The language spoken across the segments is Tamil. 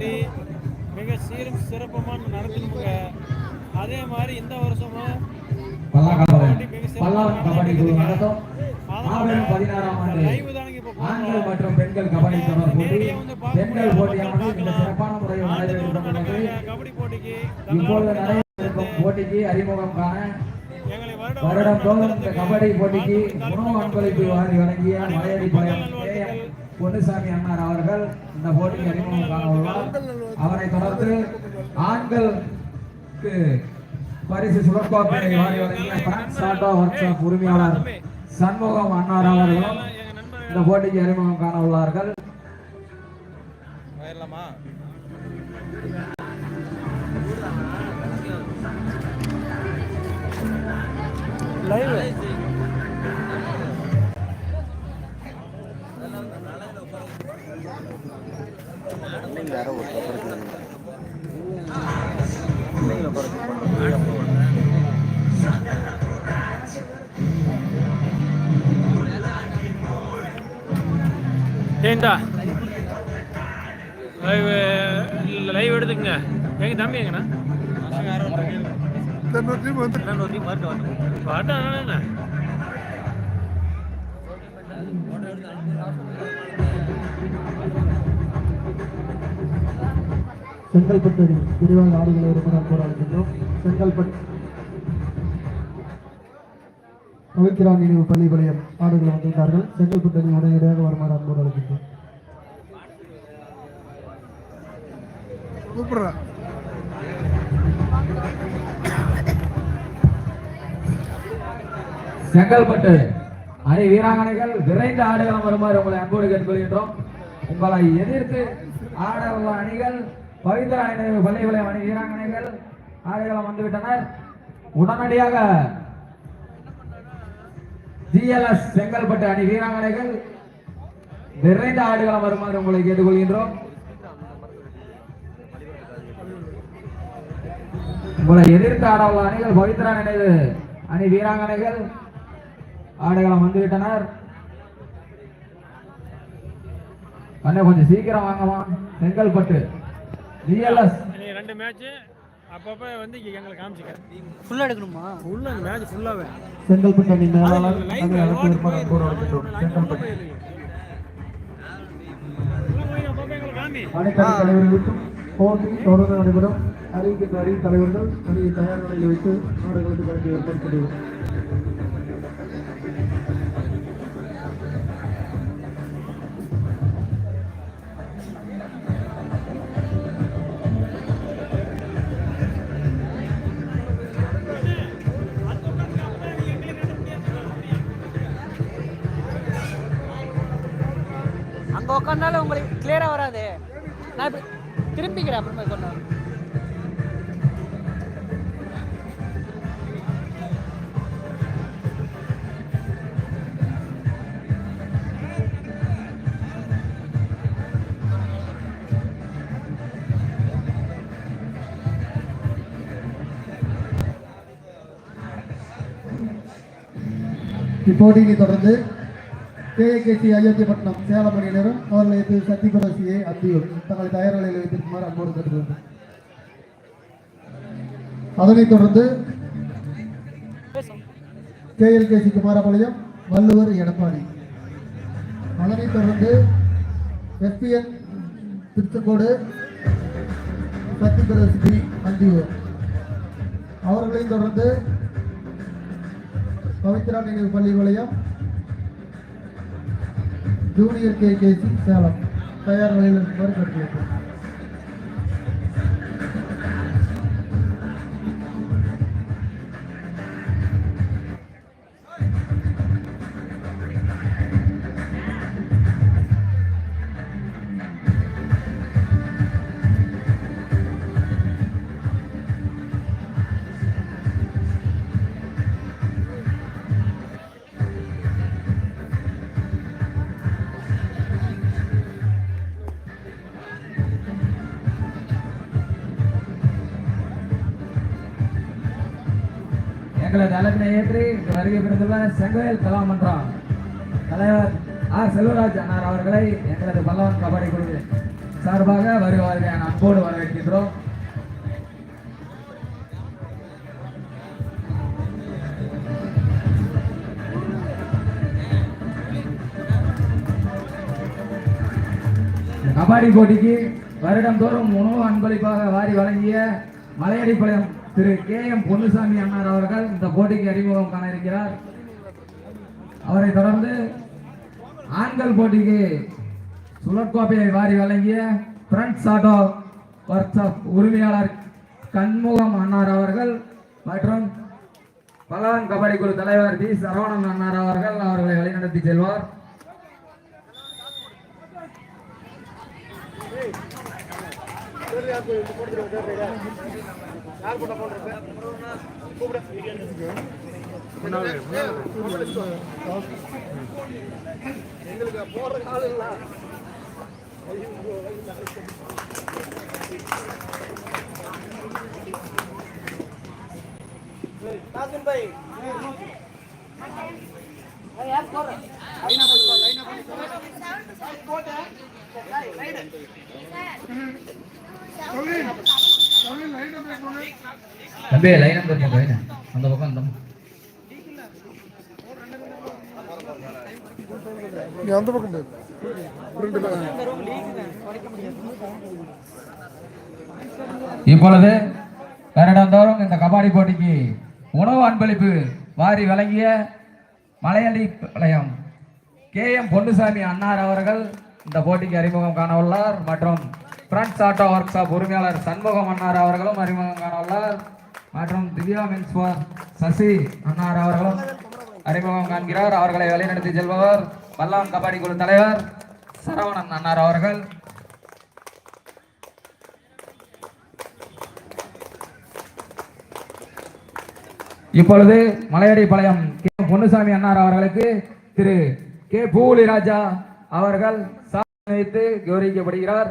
போட்டி மிக சீரும் சிறப்புமாக நடத்தணுங்க அதே மாதிரி இந்த வருஷமும் லைவ் தானங்க ஆண்கள் மற்றும் பெண்கள் கபடி தொடர் போட்டி. பெண்கள் போட்டியானது இந்த சிறப்பான முறையில் நடைபெறுகிறது கபடி போட்டிக்கு இப்பொழுது நடைபெறும் போட்டிக்கு அறிமுகம் காண வருடம் வருடம் தோறும் இந்த கபடி போட்டிக்கு உணவு அன்பளிப்பு வழங்கிய பொன்னுசாமி அண்ணார் அவர்கள் இந்த போட்டிக்கு அறிமுகம் காண உள்ளார் அவரை தொடர்ந்து ஆண்களுக்கு பரிசு சுழற்கோப்பை வாரி வழங்கிய பிரான்ஸ் ஆட்டோ ஒர்க் ஷாப் உரிமையாளர் சண்முகம் அண்ணார் அவர்களும் இந்த போட்டிக்கு அறிமுகம் காண உள்ளார்கள் போயிடலாமா லைவ் ஏண்டா? லைவ் லைவ் எடுத்துக்கங்க. எங்க தம்பி எங்கண்ணா? பாட்டா என்ன செங்கல்பட்டு அணி விரிவாக ஆடுகளை ஒருமுறை போராடுகின்றோம். செங்கல்பட்டு. பவித்ரா நினைவு பள்ளிப்பாளையம் ஆடுகள் வந்திருந்தார்கள். செங்கல்பட்டு அணி உடனடியாக வருமாறு அன்போடு அழைக்கின்றோம். செங்கல்பட்டு அணி வீராங்கனைகள் விரைந்து ஆடுகளம் வருமாறு உங்களை அன்போடு கேட்டுக்கொள்கின்றோம். உங்களை எதிர்த்து ஆட உள்ள அணிகள் பவித்ரா நினைவு பள்ளிப்பாளையம் அணி வீராங்கனைகள் ஆடுகளம் வந்துவிட்டனர் உடனடியாக ஜிஎல்எஸ் செங்கல்பட்டு அணி வீராங்கனைகள் விரைந்த ஆடுகளம் வருமாறு உங்களை கேட்டுக்கொள்கின்றோம். உங்களை எதிர்த்து ஆட உள்ள அணிகள் பவித்ரா நினைவு அணி வீராங்கனைகள் ஆடுகளம் வந்துவிட்டனர். அண்ணே கொஞ்சம் சீக்கிரம் வாங்கம்மா. செங்கல்பட்டு. இன்னைக்கு ரெண்டு மேட்ச் அப்பப்போ வந்து இங்க எங்களுக்கு காமிச்சிக்க. ஃபுல்லா எடுக்கணுமா? உள்ள இந்த மேட்ச் ஃபுல்லாவே செங்கல்பட்டு அணி மேலாளர் செங்கல்பட்டு. காமி அனைத்து அணி தலைவர்களுக்கும் போட்டி தொடர்ந்து நடைபெறும். அறிவிக்கின்ற அணி தலைவர்கள் அணியை தயார் நிலையில் வைத்து ஆடுகளுக்கு கணக்கு ஏற்பாடு இப்போ உட்காந்தாலும் உங்களுக்கு கிளியராக வராது. நான் இப்போ திரும்பிக்கிறேன் அப்புறமா கொண்டு இப்போட்டியை தொடர்ந்து கேஏகேசி அயோத்தியப்பட்டினம் சேலம் அணியினரும் அவர்களை எதிர்த்து சத்தியபிரசியை அத்தியூர். தங்களை தயார் நிலையில் வைத்திருக்குமாறு அன்போடு கேட்டுக்கொள்கிறேன். அதனைத் தொடர்ந்து கேஎல்கேசி குமாரபாளையம் வள்ளுவர் எடப்பாடி. அதனைத் தொடர்ந்து எஸ்பிஎன் திருச்செங்கோடு சத்தியபிரசி அந்தியூர். அவர்களையும் தொடர்ந்து பவித்ரா நினைவு பள்ளி வளையம் ஜூனியர் கேகேசி சேலம் தயார் நிலையில் இருக்குமாறு கேட்டுக்கொள்கிறேன் எங்களது ஏற்றி இங்கு வருகை பிறந்துள்ள செங்கோயில் கலாமன்றம் தலைவர் ஆ செல்வராஜ் அண்ணார் அவர்களை எங்களது பல்லவன் கபடி குழு சார்பாக வருவார்கள் என அன்போடு வரவேற்கின்றோம். கபாடி போட்டிக்கு வருடந்தோறும் உணவு அன்பளிப்பாக வாரி வழங்கிய மலையடிப்பாளையம் திரு கே எம் பொன்னுசாமி அண்ணார் அவர்கள் இந்த போட்டிக்கு அறிமுகம் காண இருக்கிறார். அவரை தொடர்ந்து ஆண்கள் போட்டிக்கு சுழற்கோப்பையை வாரி வழங்கிய ஃப்ரண்ட்ஸ் ஆட்டோ ஒர்க் ஷாப் உரிமையாளர் கண்முகம் அன்னார் அவர்கள் மற்றும் பலவன் கபடி குழு தலைவர் டி சரவணன் அன்னார் அவர்கள் அவர்களை வழிநடத்தி செல்வார். எங்களுக்கு போடுற ஆளுங்களா காசிம் பாய் போட்டேன் தம்பி லைன் நம்பர் வைங்க. அந்த பக்கம் அந்த. நீ அந்த பக்கம் இப்பொழுது வருடந்தோறும் இந்த கபாடி போட்டிக்கு உணவு அன்பளிப்பு வாரி வழங்கிய Malaiyadipalayam K M Ponnusamy அன்னார் அவர்கள் இந்த போட்டிக்கு அறிமுகம் காண உள்ளார் மற்றும் ஃப்ரண்ட்ஸ் ஆட்டோ ஒர்க் ஷாப் உரிமையாளர் சண்முகம் அன்னார் அவர்களும் அறிமுகம் காணவுள்ளார் மற்றும் திவ்யா மின்ஸ் சசி அன்னார் அவர்களும் அறிமுகம் காண்கிறார். அவர்களை வழிநடத்தி செல்பவர் பல்லான் கபாடி குழு தலைவர் சரவணன் அன்னார் அவர்கள். இப்பொழுது மலையடி பாளையம் கே. பொன்னுசாமி அன்னார் அவர்களுக்கு திரு. கே. பூலி ராஜா அவர்கள் சாதனை வைத்து கௌரவிக்கப்படுகிறார்.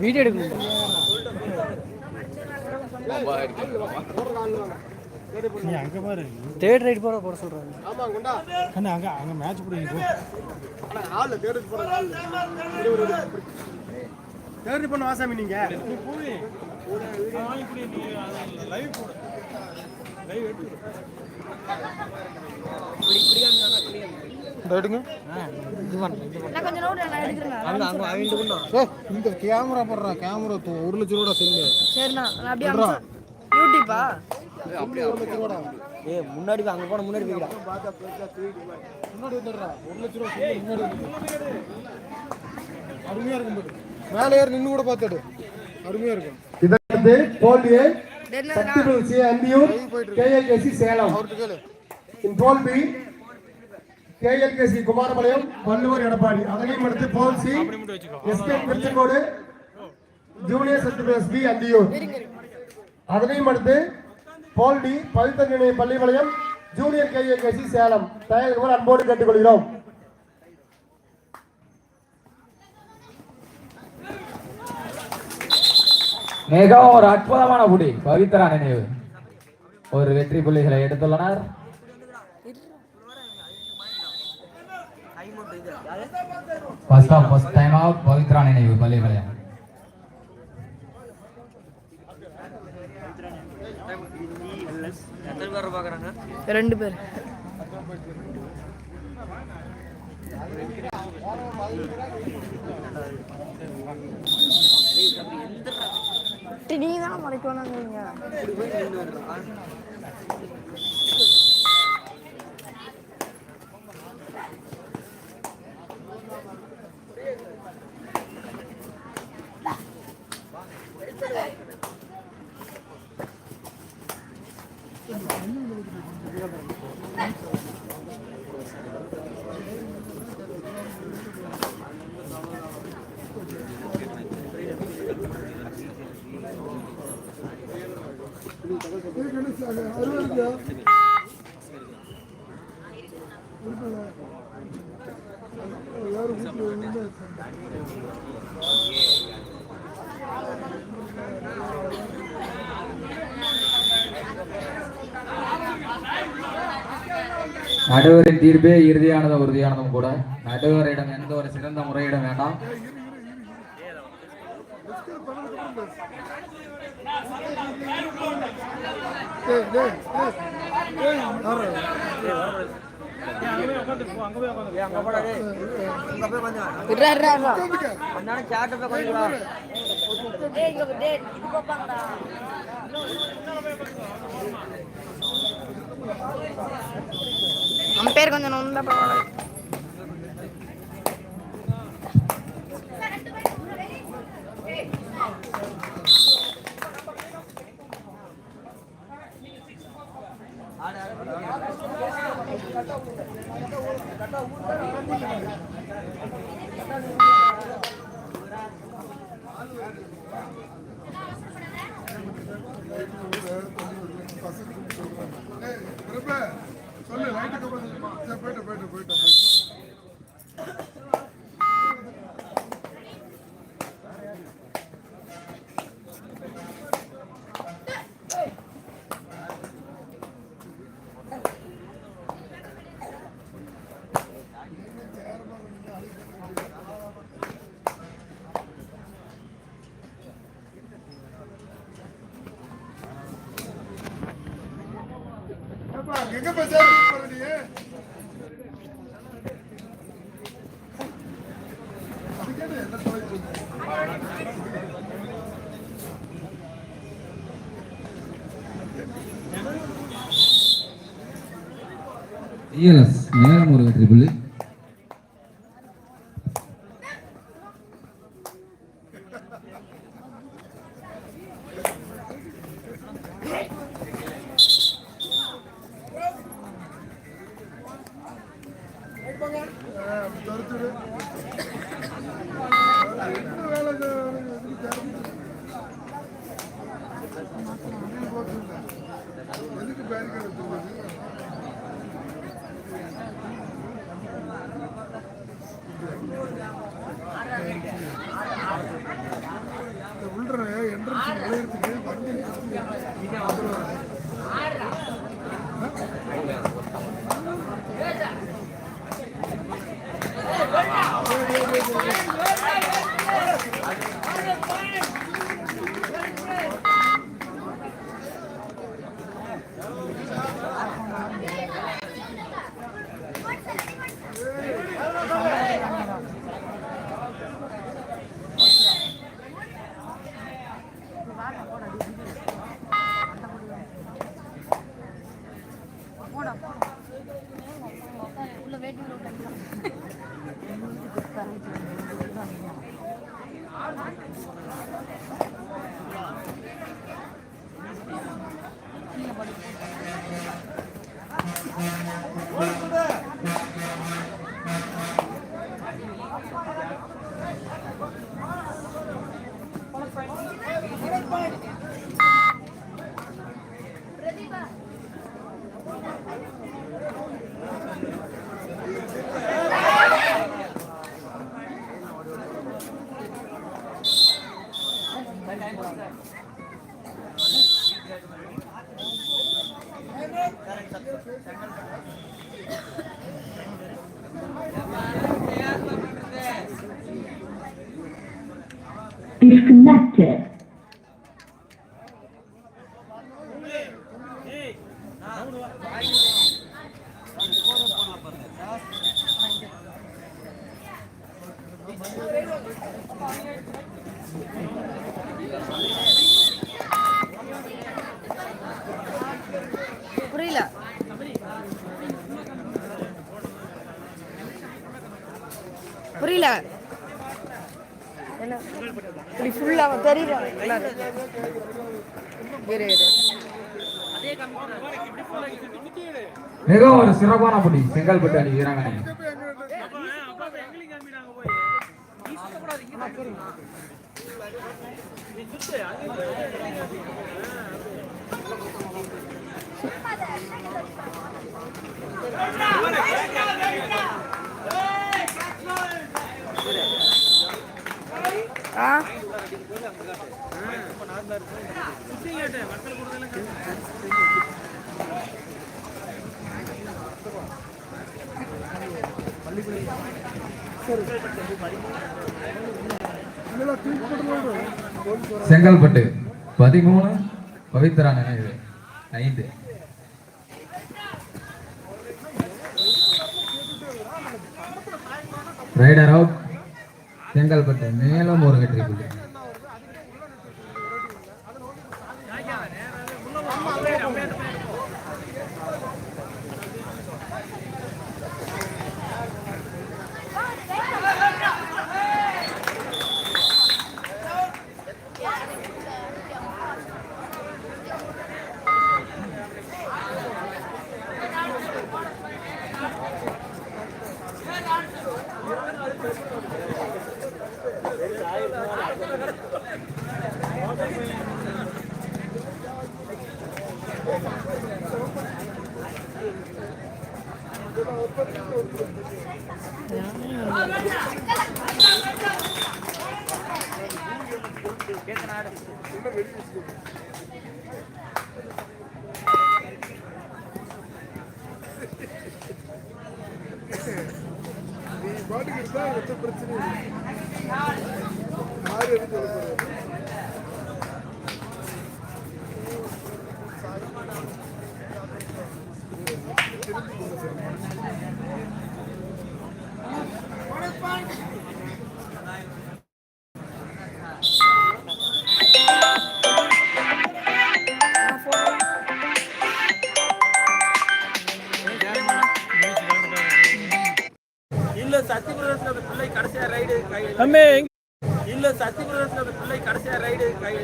வீடியோ எடுக்கணும் நீ அங்க பாரு தேர்ட் ரைட் போட போட சொல்றாங்க கண்ணு அங்க அங்க மேட்ச் பிடிக்கும் தேர்ட் பண்ண வாசாமி நீங்க நீ போய் நான் இப்படி நீ லைவ் போடு லைவ் எடுத்து எடுங்க நான் இந்த கேமரா போடுறா கேமரா ஒரு லட்சம் ரூபா செல்லு. சரிண்ணா நான் அப்படியே அனுப்பிச்சு யூடியூப்பா ஏய் முன்னாடி வா, அங்க போன முன்னாடி போய்டா முன்னாடி வந்துடுறா. ஒரு லட்சம் ரூபா முன்னாடி வந்து. அருமையா இருக்கும். மேலே ஏறி நின்று கூட பார்த்துடு அருமையா இருக்கும். இதற்கு தோல்வியை தெரியல சக்திபுல் சி அந்தியூர் கேஎல்கேசி சேலம் இன் தோல்வி கேஎல்கேசி குமாரபாளையம் வள்ளுவர் எடப்பாடி. அதனையும் அடுத்து pool C SK Tiruchengode junior சத்யபுல் SP Anthiyur. அதனையும் அடுத்து போல் டி பவித்த நிலைய பள்ளிபாளையம் ஜூனியர் கேஎல்கேசி சேலம். தயாரிக்குமார் அன்போடு கேட்டுக்கொள்கிறோம். மிகவும் ஒரு அற்புதமான புடி பவித்ரா நினைவு. ஒரு வெற்றி புள்ளிகளை எடுத்துள்ளனர். ஃபர்ஸ்ட் ஆஃப் ஃபர்ஸ்ட் டைமாக அவுட் பவித்ரா நினைவு பள்ளிபாளையம் ரெண்டு பேர். பாக்குறாங்க ரெண்டு பேர் நீங்க தான் மறைக்கணுங்க நடுவரின் தீர்ப்பே இறுதியானதும் உறுதியானதும் கூட நடுவரிடம் எந்த ஒரு சிறந்த முறையிடம் வேண்டாம் Thank you. பேர் கொஞ்சம் நொந்தா பரவாயில்ல எங்க இஎல்எஸ் நேரம் ஒரு வெற்றி புள்ளி ஆ, அப்படி துரத்துடு. என்ன வேலை இது? எதுக்கு தேவை? இப்படி ஃபுல்லா தெரியல எல்லாரும். இரு, இரு. மிகவும் ஒரு சிறப்பான போட்டி செங்கல்பட்டு அணி வீராங்கனை ஆ செங்கல்பட்டு பதிமூணு பவித்ரா நினைவு ஐந்து. ரைடர் அவுட் செங்கல்பட்டு மேலும் ஒரு வெற்றி புள்ளி. பாட்டுக்கு இருந்தா எந்த பிரச்சனையும்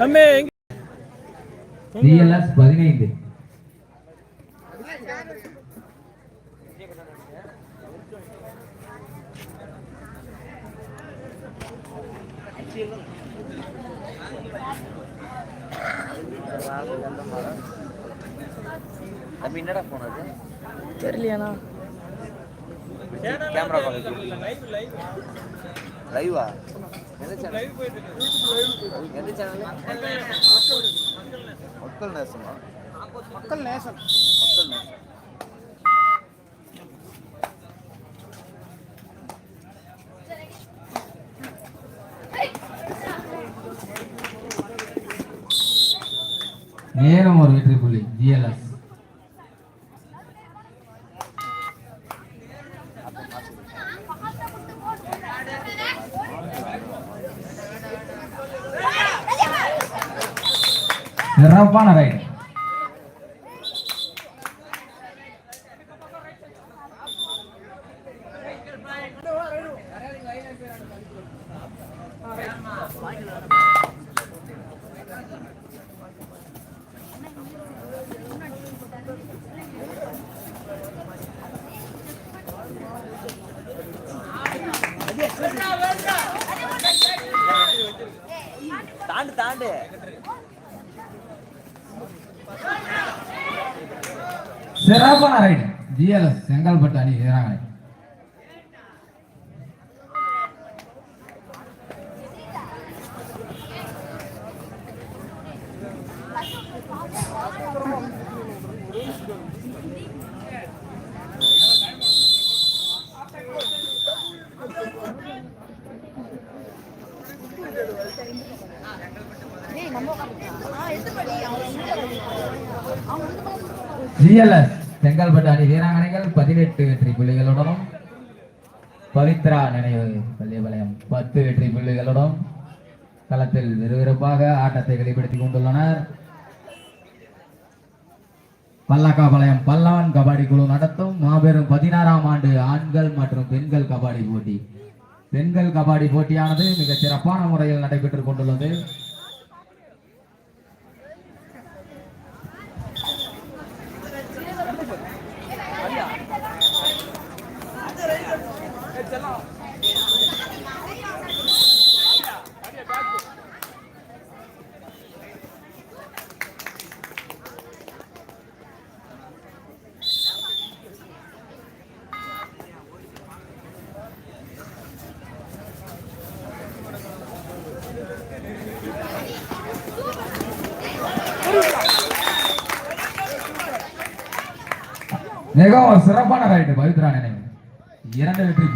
அம்மே டிஎல்எஸ் பதினைந்து. தம்பி என்னடா போன் அது தெரியலையாண்ணா கேமரா லைவா எந்த சேனல் மக்கள் நேசமா? மக்கள் நேசம். மக்கள் நேசம். மேலும் ஒரு வெற்றி புள்ளி. சிறப்பான ரைட் தாண்டு தாண்டு சிறப்பான ரைட் ஜிஎல்எஸ் செங்கல்பட்டு அணி எதிராக ஜிஎல்எஸ் செங்கல்பட்டு அணி வீராங்கனைகள் பதினெட்டு வெற்றி புள்ளிகளுடனும் பவித்ரா நினைவு பள்ளிபாளையம் பத்து வெற்றி களத்தில் விறுவிறுப்பாக ஆட்டத்தை வெளிப்படுத்திக் கொண்டுள்ளனர். பல்லக்காபாளையம் பல்லான் கபாடி குழு நடத்தும் மாபெரும் பதினாறாம் ஆண்டு ஆண்கள் மற்றும் பெண்கள் கபாடி போட்டி. பெண்கள் கபாடி போட்டியானது மிக சிறப்பான முறையில் நடைபெற்றுக் கொண்டுள்ளது. மிகவும் சிறப்பான ரைட்டு பவித்ரா நினைவு. இரண்டு வெற்றி